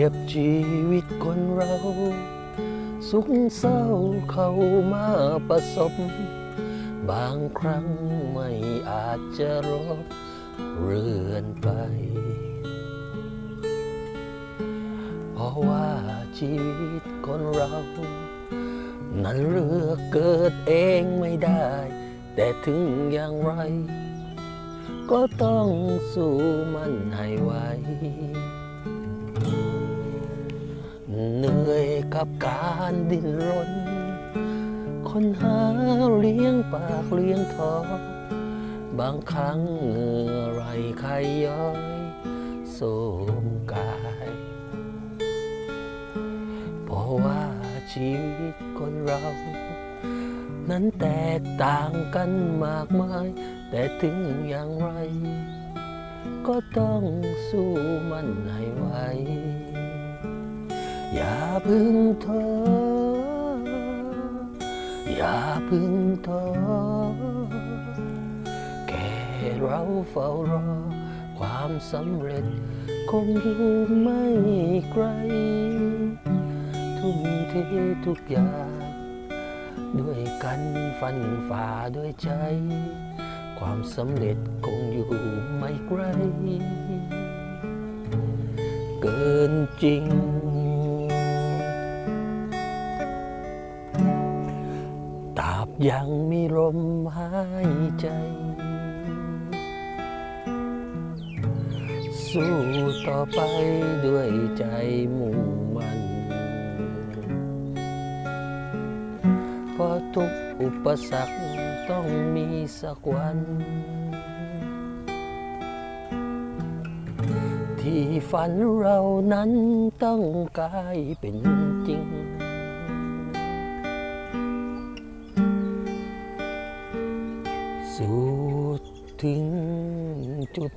ยบชีวิตคนเรา สุขเศร้าเข้ามาประสบบางครั้งไม่อาจจะรบเรือนไป เพราะว่าชีวิตคนเรา นั้นเลือกเกิดเองไม่ได้ แต่ถึงอย่างไร ก็ต้องสู้มันให้ไหว เหนื่อยกับการดิ้นรน คนหาเลี้ยงปากเลี้ยงท้องบางครั้งเหงื่อไหลใครย้อยโสมกาย เพราะว่าชีวิตคนเรา นั้นแตกต่างกันมากมาย แต่ถึงอย่างไร ก็ต้องสู้มันให้ไหว อย่าพึ่งท้ออย่าพึ่งท้อแค่เราเฝ้ารอ ความสำเร็จคงอยู่ไม่ไกล ทุ่มเททุกอย่าง ด้วยกันฟันฝ่าด้วยใจ ความสำเร็จคงอยู่ไม่ไกล เกินจริง ยังมีลมหายใจ สู้ต่อไปด้วยใจมุ่งมั่นเพราะทุกอุปสรรคต้องมีสักวัน ที่ฝันเรานั้นต้องกลายเป็นจริง สู่ถึงจุด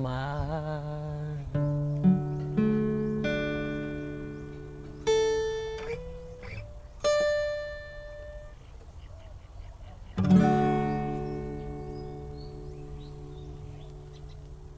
หมาย